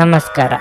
ನಮಸ್ಕಾರ.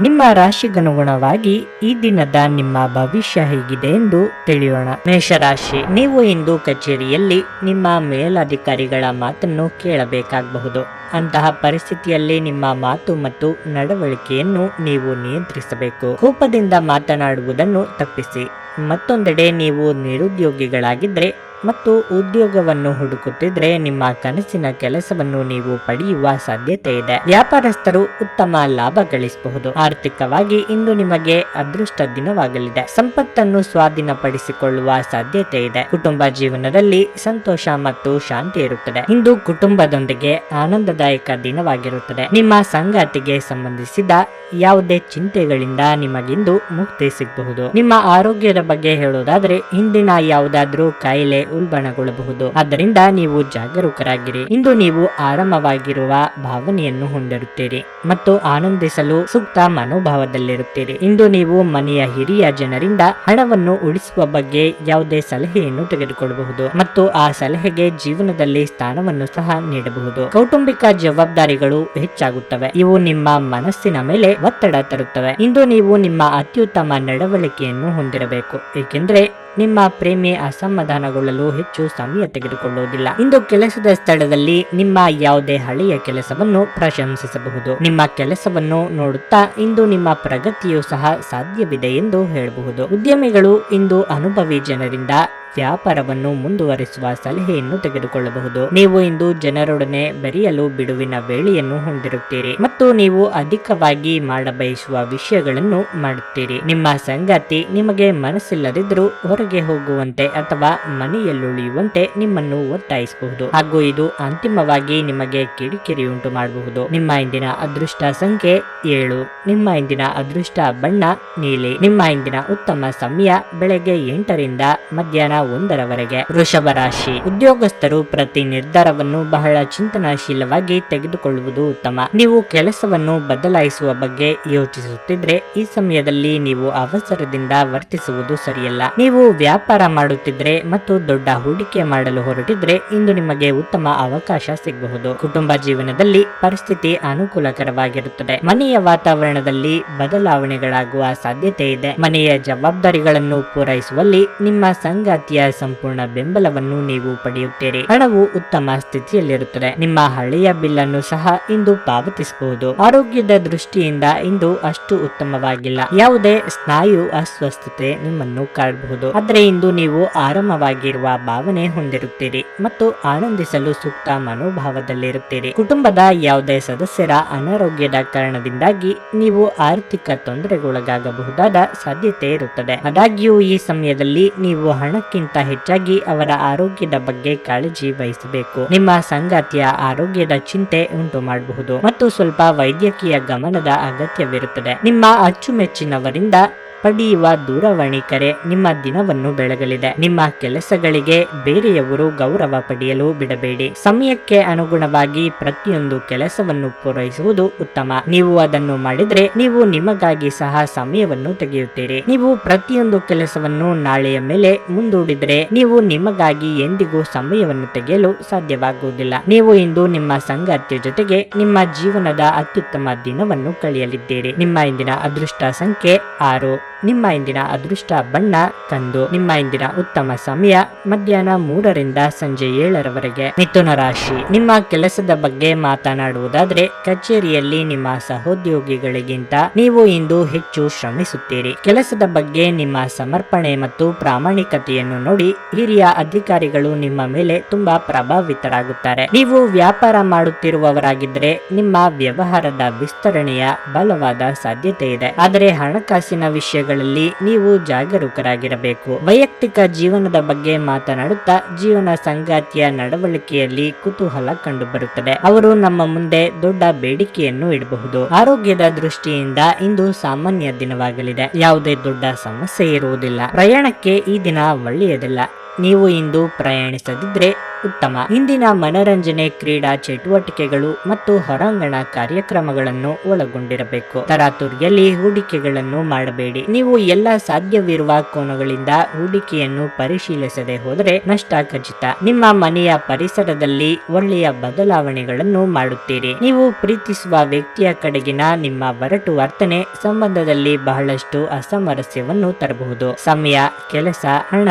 ನಿಮ್ಮ ರಾಶಿಗನುಗುಣವಾಗಿ ಈ ದಿನದ ನಿಮ್ಮ ಭವಿಷ್ಯ ಹೇಗಿದೆ ಎಂದು ತಿಳಿಯೋಣ. ಮೇಷರಾಶಿ, ನೀವು ಇಂದು ಕಚೇರಿಯಲ್ಲಿ ನಿಮ್ಮ ಮೇಲಧಿಕಾರಿಗಳ ಮಾತನ್ನು ಕೇಳಬೇಕಾಗಬಹುದು. ಅಂತಹ ಪರಿಸ್ಥಿತಿಯಲ್ಲಿ ನಿಮ್ಮ ಮಾತು ಮತ್ತು ನಡವಳಿಕೆಯನ್ನು ನೀವು ನಿಯಂತ್ರಿಸಬೇಕು. ಕೋಪದಿಂದ ಮಾತನಾಡುವುದನ್ನು ತಪ್ಪಿಸಿ. ಮತ್ತೊಂದೆಡೆ ನೀವು ನಿರುದ್ಯೋಗಿಗಳಾಗಿದ್ದರೆ ಮತ್ತು ಉದ್ಯೋಗವನ್ನು ಹುಡುಕುತ್ತಿದ್ರೆ ನಿಮ್ಮ ಕನಸಿನ ಕೆಲಸವನ್ನು ನೀವು ಪಡೆಯುವ ಸಾಧ್ಯತೆ ಇದೆ. ವ್ಯಾಪಾರಸ್ಥರು ಉತ್ತಮ ಲಾಭ ಗಳಿಸಬಹುದು. ಆರ್ಥಿಕವಾಗಿ ಇಂದು ನಿಮಗೆ ಅದೃಷ್ಟ ದಿನವಾಗಲಿದೆ. ಸಂಪತ್ತನ್ನು ಸ್ವಾಧೀನಪಡಿಸಿಕೊಳ್ಳುವ ಸಾಧ್ಯತೆ ಇದೆ. ಕುಟುಂಬ ಜೀವನದಲ್ಲಿ ಸಂತೋಷ ಮತ್ತು ಶಾಂತಿ ಇರುತ್ತದೆ. ಇಂದು ಕುಟುಂಬದೊಂದಿಗೆ ಆನಂದದಾಯಕ ದಿನವಾಗಿರುತ್ತದೆ. ನಿಮ್ಮ ಸಂಗಾತಿಗೆ ಸಂಬಂಧಿಸಿದ ಯಾವುದೇ ಚಿಂತೆಗಳಿಂದ ನಿಮಗಿಂದು ಮುಕ್ತಿ ಸಿಗಬಹುದು. ನಿಮ್ಮ ಆರೋಗ್ಯದ ಬಗ್ಗೆ ಹೇಳೋದಾದ್ರೆ, ಹಿಂದಿನ ಯಾವುದಾದ್ರೂ ಕಾಯಿಲೆ ಉಲ್ಬಣಗೊಳ್ಳಬಹುದು. ಆದ್ದರಿಂದ ನೀವು ಜಾಗರೂಕರಾಗಿರಿ. ಇಂದು ನೀವು ಆರಾಮವಾಗಿರುವ ಭಾವನೆಯನ್ನು ಹೊಂದಿರುತ್ತೀರಿ ಮತ್ತು ಆನಂದಿಸಲು ಸೂಕ್ತ ಮನೋಭಾವದಲ್ಲಿರುತ್ತೀರಿ. ಇಂದು ನೀವು ಮನೆಯ ಹಿರಿಯ ಜನರಿಂದ ಹಣವನ್ನು ಉಳಿಸುವ ಬಗ್ಗೆ ಯಾವುದೇ ಸಲಹೆಯನ್ನು ತೆಗೆದುಕೊಳ್ಳಬಹುದು ಮತ್ತು ಆ ಸಲಹೆಗೆ ಜೀವನದಲ್ಲಿ ಸ್ಥಾನವನ್ನು ಸಹ ನೀಡಬಹುದು. ಕೌಟುಂಬಿಕ ಜವಾಬ್ದಾರಿಗಳು ಹೆಚ್ಚಾಗುತ್ತವೆ. ಇವು ನಿಮ್ಮ ಮನಸ್ಸಿನ ಮೇಲೆ ಒತ್ತಡ ತರುತ್ತವೆ. ಇಂದು ನೀವು ನಿಮ್ಮ ಅತ್ಯುತ್ತಮ ನಡವಳಿಕೆಯನ್ನು ಹೊಂದಿರಬೇಕು. ಏಕೆಂದರೆ ನಿಮ್ಮ ಪ್ರೇಮಿ ಅಸಮಾಧಾನಗೊಳ್ಳಲು ಹೆಚ್ಚು ಸಮಯ ತೆಗೆದುಕೊಳ್ಳುವುದಿಲ್ಲ. ಇಂದು ಕೆಲಸದ ಸ್ಥಳದಲ್ಲಿ ನಿಮ್ಮ ಯಾವುದೇ ಹಳೆಯ ಕೆಲಸವನ್ನು ಪ್ರಶಂಸಿಸಬಹುದು. ನಿಮ್ಮ ಕೆಲಸವನ್ನು ನೋಡುತ್ತಾ ಇಂದು ನಿಮ್ಮ ಪ್ರಗತಿಯು ಸಹ ಸಾಧ್ಯವಿದೆ ಎಂದು ಹೇಳಬಹುದು. ಉದ್ಯಮಿಗಳು ಇಂದು ಅನುಭವಿ ಜನರಿಂದ ವ್ಯಾಪಾರವನ್ನು ಮುಂದುವರಿಸುವ ಸಲಹೆಯನ್ನು ತೆಗೆದುಕೊಳ್ಳಬಹುದು. ನೀವು ಇಂದು ಜನರೊಡನೆ ಬೆರೆಯಲು ಬಿಡುವಿನ ವೇಳೆಯನ್ನು ಹೊಂದಿರುತ್ತೀರಿ ಮತ್ತು ನೀವು ಅಧಿಕವಾಗಿ ಮಾಡಬಯಸುವ ವಿಷಯಗಳನ್ನು ಮಾಡುತ್ತೀರಿ. ನಿಮ್ಮ ಸಂಗಾತಿ ನಿಮಗೆ ಮನಸ್ಸಿಲ್ಲದಿದ್ದರೂ ಹೊರಗೆ ಹೋಗುವಂತೆ ಅಥವಾ ಮನೆಯಲ್ಲುಳಿಯುವಂತೆ ನಿಮ್ಮನ್ನು ಒತ್ತಾಯಿಸಬಹುದು. ಹಾಗೂ ಇದು ಅಂತಿಮವಾಗಿ ನಿಮಗೆ ಕಿರಿಕಿರಿ ಉಂಟು ಮಾಡಬಹುದು. ನಿಮ್ಮ ಇಂದಿನ ಅದೃಷ್ಟ ಸಂಖ್ಯೆ ಏಳು. ನಿಮ್ಮ ಇಂದಿನ ಅದೃಷ್ಟ ಬಣ್ಣ ನೀಲಿ. ನಿಮ್ಮ ಇಂದಿನ ಉತ್ತಮ ಸಮಯ ಬೆಳಗ್ಗೆ ಎಂಟರಿಂದ ಮಧ್ಯಾಹ್ನ ಒಂದರವರೆಗೆ. ವೃಷಭ ರಾಶಿ. ಉದ್ಯೋಗಸ್ಥರು ಪ್ರತಿ ನಿರ್ಧಾರವನ್ನು ಬಹಳ ಚಿಂತನಾಶೀಲವಾಗಿ ತೆಗೆದುಕೊಳ್ಳುವುದು ಉತ್ತಮ. ನೀವು ಕೆಲಸವನ್ನು ಬದಲಾಯಿಸುವ ಬಗ್ಗೆ ಯೋಚಿಸುತ್ತಿದ್ರೆ ಈ ಸಮಯದಲ್ಲಿ ನೀವು ಅವಸರದಿಂದ ವರ್ತಿಸುವುದು ಸರಿಯಲ್ಲ. ನೀವು ವ್ಯಾಪಾರ ಮಾಡುತ್ತಿದ್ರೆ ಮತ್ತು ದೊಡ್ಡ ಹೂಡಿಕೆ ಮಾಡಲು ಹೊರಟಿದ್ರೆ ಇಂದು ನಿಮಗೆ ಉತ್ತಮ ಅವಕಾಶ ಸಿಗಬಹುದು. ಕುಟುಂಬ ಜೀವನದಲ್ಲಿ ಪರಿಸ್ಥಿತಿ ಅನುಕೂಲಕರವಾಗಿರುತ್ತದೆ. ಮನೆಯ ವಾತಾವರಣದಲ್ಲಿ ಬದಲಾವಣೆಗಳಾಗುವ ಸಾಧ್ಯತೆ ಇದೆ. ಮನೆಯ ಜವಾಬ್ದಾರಿಗಳನ್ನು ಪೂರೈಸುವಲ್ಲಿ ನಿಮ್ಮ ಸಂಗಾತಿಯ ಸಂಪೂರ್ಣ ಬೆಂಬಲವನ್ನು ನೀವು ಪಡೆಯುತ್ತೀರಿ. ಹಣವು ಉತ್ತಮ ಸ್ಥಿತಿಯಲ್ಲಿರುತ್ತದೆ. ನಿಮ್ಮ ಹಳೆಯ ಬಿಲ್ ಅನ್ನು ಸಹ ಇಂದು ಪಾವತಿಸಬಹುದು. ಆರೋಗ್ಯದ ದೃಷ್ಟಿಯಿಂದ ಇಂದು ಅಷ್ಟು ಉತ್ತಮವಾಗಿಲ್ಲ. ಯಾವುದೇ ಸ್ನಾಯು ಅಸ್ವಸ್ಥತೆ ನಿಮ್ಮನ್ನು ಕಾಡಬಹುದು. ಆದರೆ ಇಂದು ನೀವು ಆರಾಮವಾಗಿರುವ ಭಾವನೆ ಹೊಂದಿರುತ್ತೀರಿ ಮತ್ತು ಆನಂದಿಸಲು ಸೂಕ್ತ ಮನೋಭಾವದಲ್ಲಿರುತ್ತೀರಿ. ಕುಟುಂಬದ ಯಾವುದೇ ಸದಸ್ಯರ ಅನಾರೋಗ್ಯದ ಕಾರಣದಿಂದಾಗಿ ನೀವು ಆರ್ಥಿಕ ತೊಂದರೆಗೊಳಗಾಗಬಹುದಾದ ಸಾಧ್ಯತೆ ಇರುತ್ತದೆ. ಆದಾಗ್ಯೂ ಈ ಸಮಯದಲ್ಲಿ ನೀವು ಹಣಕ್ಕಿಂತ ಹೆಚ್ಚಾಗಿ ಅವರ ಆರೋಗ್ಯದ ಬಗ್ಗೆ ಕಾಳಜಿ ವಹಿಸಬೇಕು. ನಿಮ್ಮ ಸಂಗಾತಿಯ ಆರೋಗ್ಯದ ಚಿಂತೆ ಉಂಟು ಮಾಡಬಹುದು. ಮತ್ತು ಸ್ವಲ್ಪ ವೈದ್ಯಕೀಯ ಗಮನದ ಅಗತ್ಯವಿರುತ್ತದೆ. ನಿಮ್ಮ ಅಚ್ಚುಮೆಚ್ಚಿನವರಿಂದ ಪಡೆಯುವ ದೂರವಾಣಿ ಕರೆ ನಿಮ್ಮ ದಿನವನ್ನು ಬೆಳಗಲಿದೆ. ನಿಮ್ಮ ಕೆಲಸಗಳಿಗೆ ಬೇರೆಯವರು ಗೌರವ ಪಡೆಯಲು ಬಿಡಬೇಡಿ. ಸಮಯಕ್ಕೆ ಅನುಗುಣವಾಗಿ ಪ್ರತಿಯೊಂದು ಕೆಲಸವನ್ನು ಪೂರೈಸುವುದು ಉತ್ತಮ. ನೀವು ಅದನ್ನು ಮಾಡಿದ್ರೆ ನೀವು ನಿಮಗಾಗಿ ಸಹ ಸಮಯವನ್ನು ತೆಗೆಯುತ್ತೀರಿ. ನೀವು ಪ್ರತಿಯೊಂದು ಕೆಲಸವನ್ನು ನಾಳೆಯ ಮೇಲೆ ಮುಂದೂಡಿದ್ರೆ ನೀವು ನಿಮಗಾಗಿ ಎಂದಿಗೂ ಸಮಯವನ್ನು ತೆಗೆಯಲು ಸಾಧ್ಯವಾಗುವುದಿಲ್ಲ. ನೀವು ಇಂದು ನಿಮ್ಮ ಸಂಗಾತಿಯ ಜೊತೆಗೆ ನಿಮ್ಮ ಜೀವನದ ಅತ್ಯುತ್ತಮ ದಿನವನ್ನು ಕಳೆಯಲಿದ್ದೀರಿ. ನಿಮ್ಮ ಇಂದಿನ ಅದೃಷ್ಟ ಸಂಖ್ಯೆ ಆರು. ನಿಮ್ಮ ಇಂದಿನ ಅದೃಷ್ಟ ಬಣ್ಣ ಕಂದು ನಿಮ್ಮ ಇಂದಿನ ಉತ್ತಮ ಸಮಯ ಮಧ್ಯಾಹ್ನ ಮೂರರಿಂದ ಸಂಜೆ ಏಳರವರೆಗೆ. ಮಿಥುನ ರಾಶಿ. ನಿಮ್ಮ ಕೆಲಸದ ಬಗ್ಗೆ ಮಾತನಾಡುವುದಾದ್ರೆ ಕಚೇರಿಯಲ್ಲಿ ನಿಮ್ಮ ಸಹೋದ್ಯೋಗಿಗಳಿಗಿಂತ ನೀವು ಇಂದು ಹೆಚ್ಚು ಶ್ರಮಿಸುತ್ತೀರಿ. ಕೆಲಸದ ಬಗ್ಗೆ ನಿಮ್ಮ ಸಮರ್ಪಣೆ ಮತ್ತು ಪ್ರಾಮಾಣಿಕತೆಯನ್ನು ನೋಡಿ ಹಿರಿಯ ಅಧಿಕಾರಿಗಳು ನಿಮ್ಮ ಮೇಲೆ ತುಂಬಾ ಪ್ರಭಾವಿತರಾಗುತ್ತಾರೆ. ನೀವು ವ್ಯಾಪಾರ ಮಾಡುತ್ತಿರುವವರಾಗಿದ್ದರೆ ನಿಮ್ಮ ವ್ಯವಹಾರದ ವಿಸ್ತರಣೆಯ ಬಲವಾದ ಸಾಧ್ಯತೆ ಇದೆ. ಆದರೆ ಹಣಕಾಸಿನ ವಿಷಯಗಳಲ್ಲಿ ನೀವು ಜಾಗರೂಕರಾಗಿರಬೇಕು. ವೈಯಕ್ತಿಕ ಜೀವನದ ಬಗ್ಗೆ ಮಾತನಾಡುತ್ತಾ ಜೀವನ ಸಂಗಾತಿಯ ನಡವಳಿಕೆಯಲ್ಲಿ ಕುತೂಹಲ ಕಂಡುಬರುತ್ತದೆ. ಅವರು ನಮ್ಮ ಮುಂದೆ ದೊಡ್ಡ ಬೇಡಿಕೆಯನ್ನು ಇಡಬಹುದು. ಆರೋಗ್ಯದ ದೃಷ್ಟಿಯಿಂದ ಇಂದು ಸಾಮಾನ್ಯ ದಿನವಾಗಲಿದೆ. ಯಾವುದೇ ದೊಡ್ಡ ಸಮಸ್ಯೆ ಇರುವುದಿಲ್ಲ. ಪ್ರಯಾಣಕ್ಕೆ ಈ ದಿನ ಒಳ್ಳೆಯದಿಲ್ಲ. ನೀವು ಇಂದು ಪ್ರಯಾಣಿಸದಿದ್ರೆ ಉತ್ತಮ. ಇಂದಿನ ಮನರಂಜನೆ, ಕ್ರೀಡಾ ಚಟುವಟಿಕೆಗಳು ಮತ್ತು ಹೊರಾಂಗಣ ಕಾರ್ಯಕ್ರಮಗಳನ್ನು ಒಳಗೊಂಡಿರಬೇಕು. ತರಾತುರಿಯಲ್ಲಿ ಹೂಡಿಕೆಗಳನ್ನು ಮಾಡಬೇಡಿ. ನೀವು ಎಲ್ಲ ಸಾಧ್ಯವಿರುವ ಕೋನಗಳಿಂದ ಹೂಡಿಕೆಯನ್ನು ಪರಿಶೀಲಿಸದೆ ಹೋದರೆ ನಷ್ಟ ಖಚಿತ. ನಿಮ್ಮ ಮನೆಯ ಪರಿಸರದಲ್ಲಿ ಒಳ್ಳೆಯ ಬದಲಾವಣೆಗಳನ್ನು ಮಾಡುತ್ತೀರಿ. ನೀವು ಪ್ರೀತಿಸುವ ವ್ಯಕ್ತಿಯ ಕಡೆಗಿನ ನಿಮ್ಮ ಒರಟು ವರ್ತನೆ ಸಂಬಂಧದಲ್ಲಿ ಬಹಳಷ್ಟು ಅಸಾಮರಸ್ಯವನ್ನು ತರಬಹುದು. ಸಮಯ, ಕೆಲಸ, ಹಣ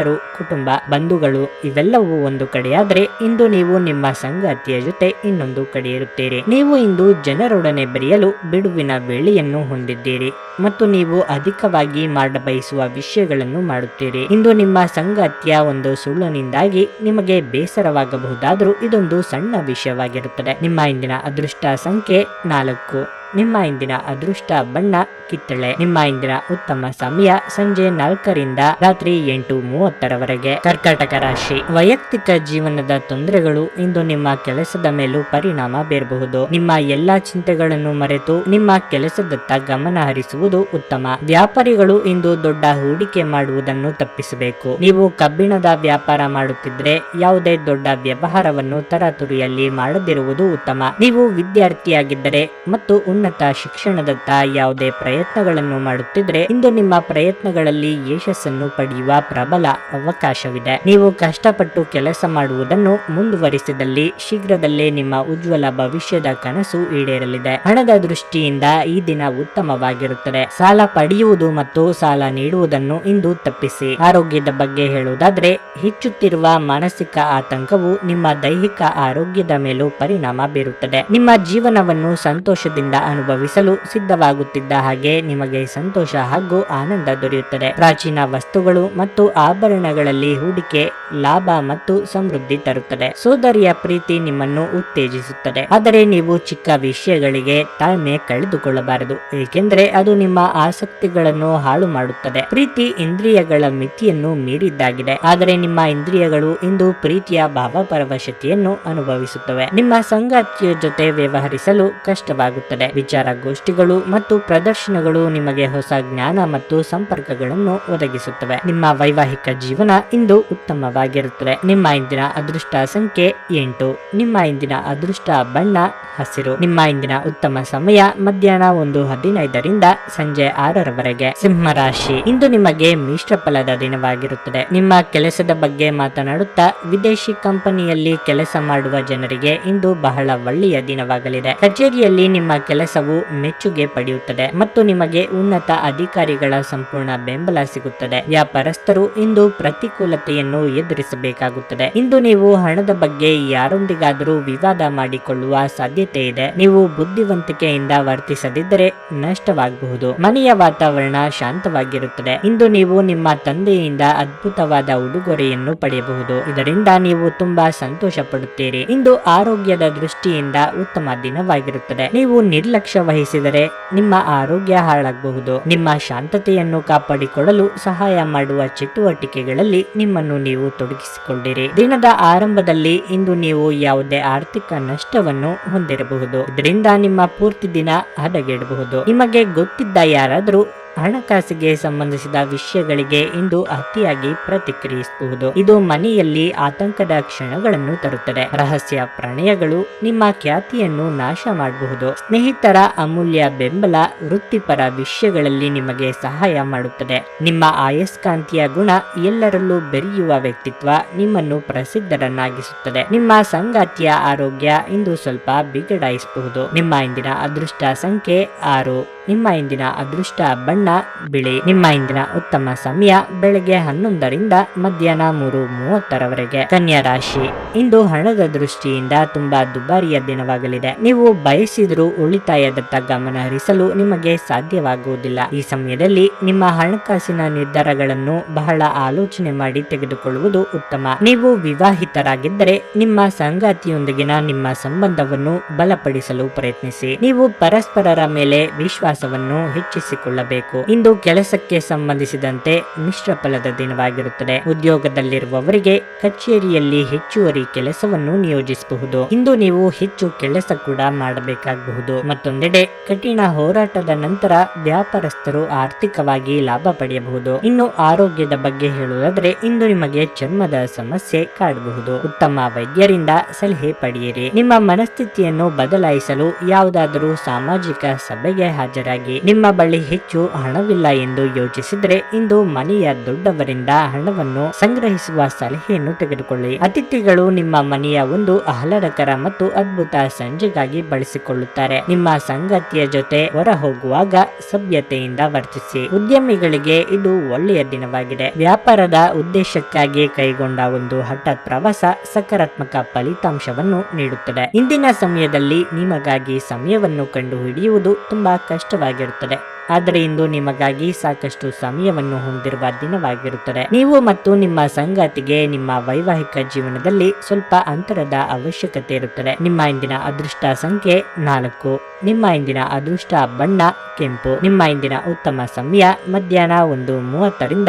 ಸ್ನೇಹಿತರು, ಕುಟುಂಬ, ಬಂಧುಗಳು, ಇವೆಲ್ಲವೂ ಒಂದು ಕಡೆಯಾದರೆ ಇಂದು ನೀವು ನಿಮ್ಮ ಸಂಗಾತಿಯ ಜೊತೆ ಇನ್ನೊಂದು ಕಡೆ ಇರುತ್ತೀರಿ. ನೀವು ಇಂದು ಜನರೊಡನೆ ಬೆರೆಯಲು ಬಿಡುವಿನ ವೇಳೆಯನ್ನು ಹೊಂದಿದ್ದೀರಿ ಮತ್ತು ನೀವು ಅಧಿಕವಾಗಿ ಮಾಡಬಯಸುವ ವಿಷಯಗಳನ್ನು ಮಾಡುತ್ತೀರಿ. ಇಂದು ನಿಮ್ಮ ಸಂಗಾತಿಯ ಒಂದು ಸುಳ್ಳಿನಿಂದಾಗಿ ನಿಮಗೆ ಬೇಸರವಾಗಬಹುದಾದರೂ ಇದೊಂದು ಸಣ್ಣ ವಿಷಯವಾಗಿರುತ್ತದೆ. ನಿಮ್ಮ ಇಂದಿನ ಅದೃಷ್ಟ ಸಂಖ್ಯೆ ನಾಲ್ಕು. ನಿಮ್ಮ ಇಂದಿನ ಅದೃಷ್ಟ ಬಣ್ಣ ಕಿತ್ತಳೆ. ನಿಮ್ಮ ಇಂದಿನ ಉತ್ತಮ ಸಮಯ ಸಂಜೆ ನಾಲ್ಕರಿಂದ ರಾತ್ರಿ ಎಂಟು ಮೂವತ್ತರವರೆಗೆ. ಕರ್ಕಾಟಕ ರಾಶಿ. ವೈಯಕ್ತಿಕ ಜೀವನದ ತೊಂದರೆಗಳು ಇಂದು ನಿಮ್ಮ ಕೆಲಸದ ಮೇಲೂ ಪರಿಣಾಮ ಬೀರಬಹುದು. ನಿಮ್ಮ ಎಲ್ಲಾ ಚಿಂತೆಗಳನ್ನು ಮರೆತು ನಿಮ್ಮ ಕೆಲಸದತ್ತ ಗಮನ ಹರಿಸುವುದು ಉತ್ತಮ. ವ್ಯಾಪಾರಿಗಳು ಇಂದು ದೊಡ್ಡ ಹೂಡಿಕೆ ಮಾಡುವುದನ್ನು ತಪ್ಪಿಸಬೇಕು. ನೀವು ಕಬ್ಬಿಣದ ವ್ಯಾಪಾರ ಮಾಡುತ್ತಿದ್ರೆ ಯಾವುದೇ ದೊಡ್ಡ ವ್ಯವಹಾರವನ್ನು ತರಾತುರಿಯಲ್ಲಿ ಮಾಡದಿರುವುದು ಉತ್ತಮ. ನೀವು ವಿದ್ಯಾರ್ಥಿಯಾಗಿದ್ದರೆ ಮತ್ತು ಉನ್ನತ ಶಿಕ್ಷಣದತ್ತ ಯಾವುದೇ ಪ್ರಯತ್ನಗಳನ್ನು ಮಾಡುತ್ತಿದ್ರೆ ಇಂದು ನಿಮ್ಮ ಪ್ರಯತ್ನಗಳಲ್ಲಿ ಯಶಸ್ಸನ್ನು ಪಡೆಯುವ ಪ್ರಬಲ ಅವಕಾಶವಿದೆ. ನೀವು ಕಷ್ಟಪಟ್ಟು ಕೆಲಸ ಮಾಡುವುದನ್ನು ಮುಂದುವರಿಸಿದಲ್ಲಿ ಶೀಘ್ರದಲ್ಲೇ ನಿಮ್ಮ ಉಜ್ವಲ ಭವಿಷ್ಯದ ಕನಸು ಈಡೇರಲಿದೆ. ಹಣದ ದೃಷ್ಟಿಯಿಂದ ಈ ದಿನ ಉತ್ತಮವಾಗಿರುತ್ತದೆ. ಸಾಲ ಪಡೆಯುವುದು ಮತ್ತು ಸಾಲ ನೀಡುವುದನ್ನು ಇಂದು ತಪ್ಪಿಸಿ. ಆರೋಗ್ಯದ ಬಗ್ಗೆ ಹೇಳುವುದಾದ್ರೆ, ಹೆಚ್ಚುತ್ತಿರುವ ಮಾನಸಿಕ ಆತಂಕವು ನಿಮ್ಮ ದೈಹಿಕ ಆರೋಗ್ಯದ ಮೇಲೂ ಪರಿಣಾಮ ಬೀರುತ್ತದೆ. ನಿಮ್ಮ ಜೀವನವನ್ನು ಸಂತೋಷದಿಂದ ಅನುಭವಿಸಲು ಸಿದ್ಧವಾಗುತ್ತಿದ್ದ ಹಾಗೆ ನಿಮಗೆ ಸಂತೋಷ ಹಾಗೂ ಆನಂದ ದೊರೆಯುತ್ತದೆ. ಪ್ರಾಚೀನ ವಸ್ತುಗಳು ಮತ್ತು ಆಭರಣಗಳಲ್ಲಿ ಹೂಡಿಕೆ ಲಾಭ ಮತ್ತು ಸಮೃದ್ಧಿ ತರುತ್ತದೆ. ಸೋದರಿಯ ಪ್ರೀತಿ ನಿಮ್ಮನ್ನು ಉತ್ತೇಜಿಸುತ್ತದೆ. ಆದರೆ ನೀವು ಚಿಕ್ಕ ವಿಷಯಗಳಿಗೆ ತಾಳ್ಮೆ ಕಳೆದುಕೊಳ್ಳಬಾರದು, ಏಕೆಂದರೆ ಅದು ನಿಮ್ಮ ಆಸಕ್ತಿಗಳನ್ನು ಹಾಳು ಮಾಡುತ್ತದೆ. ಪ್ರೀತಿ ಇಂದ್ರಿಯಗಳ ಮಿತಿಯನ್ನು ಮೀರಿದ್ದಾಗಿದೆ. ಆದರೆ ನಿಮ್ಮ ಇಂದ್ರಿಯಗಳು ಇಂದು ಪ್ರೀತಿಯ ಭಾವಪರವಶತೆಯನ್ನು ಅನುಭವಿಸುತ್ತವೆ. ನಿಮ್ಮ ಸಂಗಾತಿಯ ಜೊತೆ ವ್ಯವಹರಿಸಲು ಕಷ್ಟವಾಗುತ್ತದೆ. ವಿಚಾರಗೋಷ್ಠಿಗಳು ಮತ್ತು ಪ್ರದರ್ಶನಗಳು ನಿಮಗೆ ಹೊಸ ಜ್ಞಾನ ಮತ್ತು ಸಂಪರ್ಕಗಳನ್ನು ಒದಗಿಸುತ್ತವೆ. ನಿಮ್ಮ ವೈವಾಹಿಕ ಜೀವನ ಇಂದು ಉತ್ತಮವಾಗಿರುತ್ತದೆ. ನಿಮ್ಮ ಇಂದಿನ ಅದೃಷ್ಟ ಸಂಖ್ಯೆ ಎಂಟು. ನಿಮ್ಮ ಇಂದಿನ ಅದೃಷ್ಟ ಬಣ್ಣ ಹಸಿರು. ನಿಮ್ಮ ಇಂದಿನ ಉತ್ತಮ ಸಮಯ ಮಧ್ಯಾಹ್ನ ಒಂದು ಹದಿನೈದರಿಂದ ಸಂಜೆ ಆರರವರೆಗೆ. ಸಿಂಹ ರಾಶಿ ಇಂದು ನಿಮಗೆ ಮಿಶ್ರ ಫಲದ ದಿನವಾಗಿರುತ್ತದೆ. ನಿಮ್ಮ ಕೆಲಸದ ಬಗ್ಗೆ ಮಾತನಾಡುತ್ತಾ ವಿದೇಶಿ ಕಂಪನಿಯಲ್ಲಿ ಕೆಲಸ ಮಾಡುವ ಜನರಿಗೆ ಇಂದು ಬಹಳ ಒಳ್ಳೆಯ ದಿನವಾಗಲಿದೆ. ಕಚೇರಿಯಲ್ಲಿ ನಿಮ್ಮ ಕೆಲಸವು ಮೆಚ್ಚುಗೆ ಪಡೆಯುತ್ತದೆ ಮತ್ತು ನಿಮಗೆ ಉನ್ನತ ಅಧಿಕಾರಿಗಳ ಸಂಪೂರ್ಣ ಬೆಂಬಲ ಸಿಗುತ್ತದೆ. ವ್ಯಾಪಾರಸ್ಥರು ಇಂದು ಪ್ರತಿಕೂಲತೆಯನ್ನು ಎದುರಿಸಬೇಕಾಗುತ್ತದೆ. ಇಂದು ನೀವು ಹಣದ ಬಗ್ಗೆ ಯಾರೊಂದಿಗಾದರೂ ವಿವಾದ ಮಾಡಿಕೊಳ್ಳುವ ಸಾಧ್ಯತೆ ಇದೆ. ನೀವು ಬುದ್ಧಿವಂತಿಕೆಯಿಂದ ವರ್ತಿಸದಿದ್ದರೆ ನಷ್ಟವಾಗಬಹುದು. ಮನೆಯ ವಾತಾವರಣ ಶಾಂತವಾಗಿರುತ್ತದೆ. ಇಂದು ನೀವು ನಿಮ್ಮ ತಂದೆಯಿಂದ ಅದ್ಭುತವಾದ ಉಡುಗೊರೆಯನ್ನು ಪಡೆಯಬಹುದು. ಇದರಿಂದ ನೀವು ತುಂಬಾ ಸಂತೋಷ ಪಡುತ್ತೀರಿ ಇಂದು ಆರೋಗ್ಯದ ದೃಷ್ಟಿಯಿಂದ ಉತ್ತಮ ದಿನವಾಗಿರುತ್ತದೆ. ನೀವು ನಿರ್ಲಕ್ಷ್ಯ ವಹಿಸಿದರೆ ನಿಮ್ಮ ಆರೋಗ್ಯ ಹಾಳಾಗಬಹುದು. ನಿಮ್ಮ ಶಾಂತತೆಯನ್ನು ಕಾಪಾಡಿಕೊಳ್ಳಲು ಸಹಾಯ ಮಾಡುವ ಚಟುವಟಿಕೆಗಳಲ್ಲಿ ನಿಮ್ಮನ್ನು ನೀವು ತೊಡಗಿಸಿಕೊಂಡಿರಿ. ದಿನದ ಆರಂಭದಲ್ಲಿ ಇಂದು ನೀವು ಯಾವುದೇ ಆರ್ಥಿಕ ನಷ್ಟವನ್ನು ಹೊಂದಿರಬಹುದು. ಇದರಿಂದ ನಿಮ್ಮ ಪೂರ್ತಿ ದಿನ ಹದಗೆಡಬಹುದು. ನಿಮಗೆ ಗೊತ್ತಿದ್ದ ಯಾರಾದರೂ ಹಣಕಾಸಿಗೆ ಸಂಬಂಧಿಸಿದ ವಿಷಯಗಳಿಗೆ ಇಂದು ಅತಿಯಾಗಿ ಪ್ರತಿಕ್ರಿಯಿಸಬಹುದು ಇದು ಮನೆಯಲ್ಲಿ ಆತಂಕದ ಕ್ಷಣಗಳನ್ನು ತರುತ್ತದೆ. ರಹಸ್ಯ ಪ್ರಣಯಗಳು ನಿಮ್ಮ ಖ್ಯಾತಿಯನ್ನು ನಾಶ ಮಾಡಬಹುದು. ಸ್ನೇಹಿತರ ಅಮೂಲ್ಯ ಬೆಂಬಲ ವೃತ್ತಿಪರ ವಿಷಯಗಳಲ್ಲಿ ನಿಮಗೆ ಸಹಾಯ ಮಾಡುತ್ತದೆ. ನಿಮ್ಮ ಆಯಸ್ಕಾಂತಿಯ ಗುಣ ಎಲ್ಲರಲ್ಲೂ ಬೆರೆಯುವ ವ್ಯಕ್ತಿತ್ವ ನಿಮ್ಮನ್ನು ಪ್ರಸಿದ್ಧರನ್ನಾಗಿಸುತ್ತದೆ. ನಿಮ್ಮ ಸಂಗಾತಿಯ ಆರೋಗ್ಯ ಇಂದು ಸ್ವಲ್ಪ ಬಿಗಡಾಯಿಸಬಹುದು. ನಿಮ್ಮ ಇಂದಿನ ಅದೃಷ್ಟ ಸಂಖ್ಯೆ ಆರು. ನಿಮ್ಮ ಇಂದಿನ ಅದೃಷ್ಟ ಬಣ್ಣ, ಬಿಳಿ. ನಿಮ್ಮ ಇಂದಿನ ಉತ್ತಮ ಸಮಯ ಬೆಳಗ್ಗೆ ಹನ್ನೊಂದರಿಂದ ಮಧ್ಯಾಹ್ನ ಮೂರು ಮೂವತ್ತರವರೆಗೆ. ಕನ್ಯಾ ರಾಶಿ. ಇಂದು ಹಣದ ದೃಷ್ಟಿಯಿಂದ ತುಂಬಾ ದುಬಾರಿಯ ದಿನವಾಗಲಿದೆ. ನೀವು ಬಯಸಿದರೂ ಉಳಿತಾಯದತ್ತ ಗಮನ ಹರಿಸಲು ನಿಮಗೆ ಸಾಧ್ಯವಾಗುವುದಿಲ್ಲ. ಈ ಸಮಯದಲ್ಲಿ ನಿಮ್ಮ ಹಣಕಾಸಿನ ನಿರ್ಧಾರಗಳನ್ನು ಬಹಳ ಆಲೋಚನೆ ಮಾಡಿ ತೆಗೆದುಕೊಳ್ಳುವುದು ಉತ್ತಮ. ನೀವು ವಿವಾಹಿತರಾಗಿದ್ದರೆ ನಿಮ್ಮ ಸಂಗಾತಿಯೊಂದಿಗಿನ ನಿಮ್ಮ ಸಂಬಂಧವನ್ನು ಬಲಪಡಿಸಲು ಪ್ರಯತ್ನಿಸಿ. ನೀವು ಪರಸ್ಪರರ ಮೇಲೆ ವಿಶ್ವಾಸ ಆತ್ಮವಿಶ್ವಾಸವನ್ನು ಹೆಚ್ಚಿಸಿಕೊಳ್ಳಬೇಕು. ಇಂದು ಕೆಲಸಕ್ಕೆ ಸಂಬಂಧಿಸಿದಂತೆ ಮಿಶ್ರ ಫಲದ ದಿನವಾಗಿರುತ್ತದೆ. ಉದ್ಯೋಗದಲ್ಲಿರುವವರಿಗೆ ಕಚೇರಿಯಲ್ಲಿ ಹೆಚ್ಚುವರಿ ಕೆಲಸವನ್ನು ನಿಯೋಜಿಸಬಹುದು. ಇಂದು ನೀವು ಹೆಚ್ಚು ಕೆಲಸ ಕೂಡ ಮಾಡಬೇಕಾಗಬಹುದು. ಮತ್ತೊಂದೆಡೆ ಕಠಿಣ ಹೋರಾಟದ ನಂತರ ವ್ಯಾಪಾರಸ್ಥರು ಆರ್ಥಿಕವಾಗಿ ಲಾಭ ಪಡೆಯಬಹುದು. ಇನ್ನು ಆರೋಗ್ಯದ ಬಗ್ಗೆ ಹೇಳುವುದಾದ್ರೆ ಇಂದು ನಿಮಗೆ ಚರ್ಮದ ಸಮಸ್ಯೆ ಕಾಡಬಹುದು. ಉತ್ತಮ ವೈದ್ಯರಿಂದ ಸಲಹೆ ಪಡೆಯಿರಿ. ನಿಮ್ಮ ಮನಸ್ಥಿತಿಯನ್ನು ಬದಲಾಯಿಸಲು ಯಾವುದಾದರೂ ಸಾಮಾಜಿಕ ಸಭೆಗೆ ಹಾಜರಾಗಿ ನಿಮ್ಮ ಬಳಿ ಹೆಚ್ಚು ಹಣವಿಲ್ಲ ಎಂದು ಯೋಚಿಸಿದ್ರೆ ಇಂದು ಮನೆಯ ದೊಡ್ಡವರಿಂದ ಹಣವನ್ನು ಸಂಗ್ರಹಿಸುವ ಸಲಹೆಯನ್ನು ತೆಗೆದುಕೊಳ್ಳಿ. ಅತಿಥಿಗಳು ನಿಮ್ಮ ಮನೆಯ ಒಂದು ಆಹ್ಲಾದಕರ ಮತ್ತು ಅದ್ಭುತ ಸಂಜೆಗಾಗಿ ಬಳಸಿಕೊಳ್ಳುತ್ತಾರೆ. ನಿಮ್ಮ ಸಂಗತಿಯ ಜೊತೆ ಹೊರ ಹೋಗುವಾಗ ಸಭ್ಯತೆಯಿಂದ ವರ್ತಿಸಿ. ಉದ್ಯಮಿಗಳಿಗೆ ಇದು ಒಳ್ಳೆಯ ದಿನವಾಗಿದೆ. ವ್ಯಾಪಾರದ ಉದ್ದೇಶಕ್ಕಾಗಿ ಕೈಗೊಂಡ ಒಂದು ಹಠಾತ್ ಪ್ರವಾಸ ಸಕಾರಾತ್ಮಕ ಫಲಿತಾಂಶವನ್ನು ನೀಡುತ್ತದೆ. ಇಂದಿನ ಸಮಯದಲ್ಲಿ ನಿಮಗಾಗಿ ಸಮಯವನ್ನು ಕಂಡುಹಿಡಿಯುವುದು ತುಂಬಾ ಕಷ್ಟವಾಗಿರುತ್ತದೆ ಆದರೆ ಇಂದು ನಿಮಗಾಗಿ ಸಾಕಷ್ಟು ಸಮಯವನ್ನು ಹೊಂದಿರುವ ದಿನವಾಗಿರುತ್ತದೆ. ನೀವು ಮತ್ತು ನಿಮ್ಮ ಸಂಗಾತಿಗೆ ನಿಮ್ಮ ವೈವಾಹಿಕ ಜೀವನದಲ್ಲಿ ಸ್ವಲ್ಪ ಅಂತರದ ಅವಶ್ಯಕತೆ ಇರುತ್ತದೆ. ನಿಮ್ಮ ಇಂದಿನ ಅದೃಷ್ಟ ಸಂಖ್ಯೆ ನಾಲ್ಕು. ನಿಮ್ಮ ಇಂದಿನ ಅದೃಷ್ಟ ಬಣ್ಣ ಕೆಂಪು. ನಿಮ್ಮ ಇಂದಿನ ಉತ್ತಮ ಸಮಯ ಮಧ್ಯಾಹ್ನ ಒಂದು ಮೂವತ್ತರಿಂದ